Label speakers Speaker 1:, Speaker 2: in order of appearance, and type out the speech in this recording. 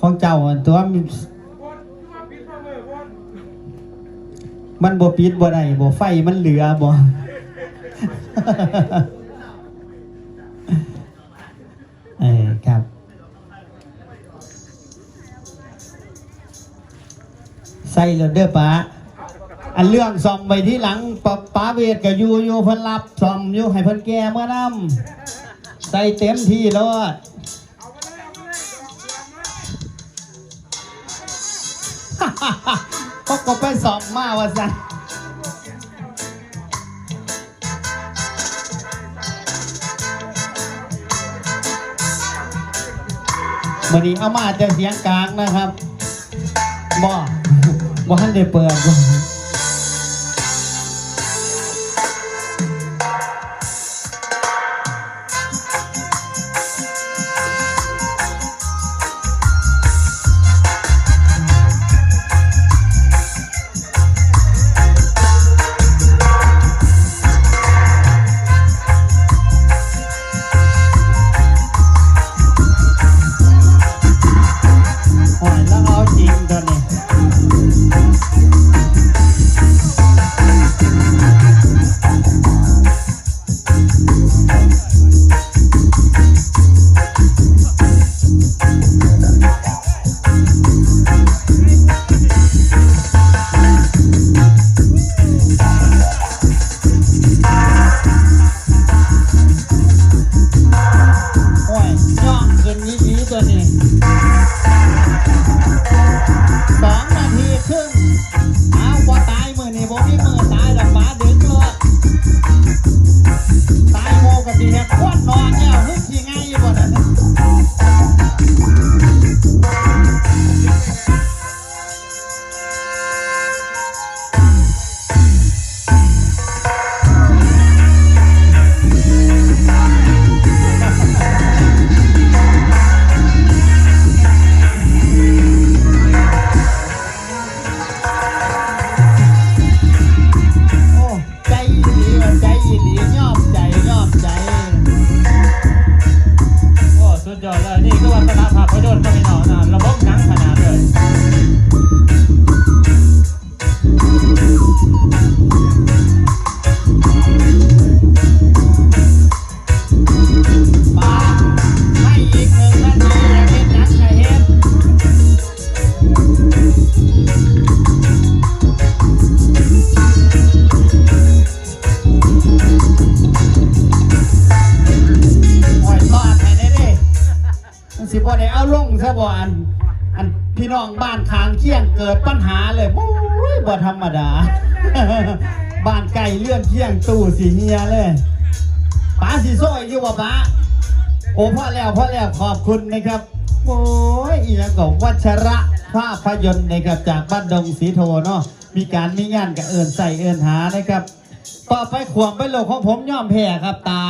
Speaker 1: ของเจ้าตัวมันมันบ่ปิดบ่ได้บ่ไฟมันเหลือบ่เออครับใส่เลยเด้อป้าอันเรื่องซ่อมไปที่หลังปะป้าเวทกับยูยูเพิ่นรับซ่อมอยู่ให้เพิ่นแก้เมื่อนำใส่เต็มที่แล้ว พกกบไปสอบมาว่าสันวันนี้เอามาแต่เสียงกลางนะครับบ่บ่ทันได้เปิด บ่โโอ้ยย่องขึ้นนี้นี้ตัวนี้สองนาทีครึ่งเอาบ่ตายมือนี่บ่มีมือตายดอกฟ้าดึงเลยตายโมกะสิเฮ็ดควนนอนเนี่ยฮึกสิไงอยู่บ่นั่น สิบ่ได้เอาลงซะบ่อัน อันพี่น้องบ้านข้างเคียงเกิดปัญหาเลยโอ้ยบ่ธรรมดา บ้านไก่เลื่อนเคียงตู้สีเฮียเลยป๋าสีโซ่อยู่บ่ป๋าโอ้พ่อแล้วพ่อแล้วขอบคุณนะครับโอ้ยอีหยังก็วัชระภาพยนตร์นะครับจากบ้านดงสีโทเนาะมีการมีงานกับเอินใส่เอินหานะครับ ต่อไปขวงไปโลกของผมย่อมแพ้ครับตา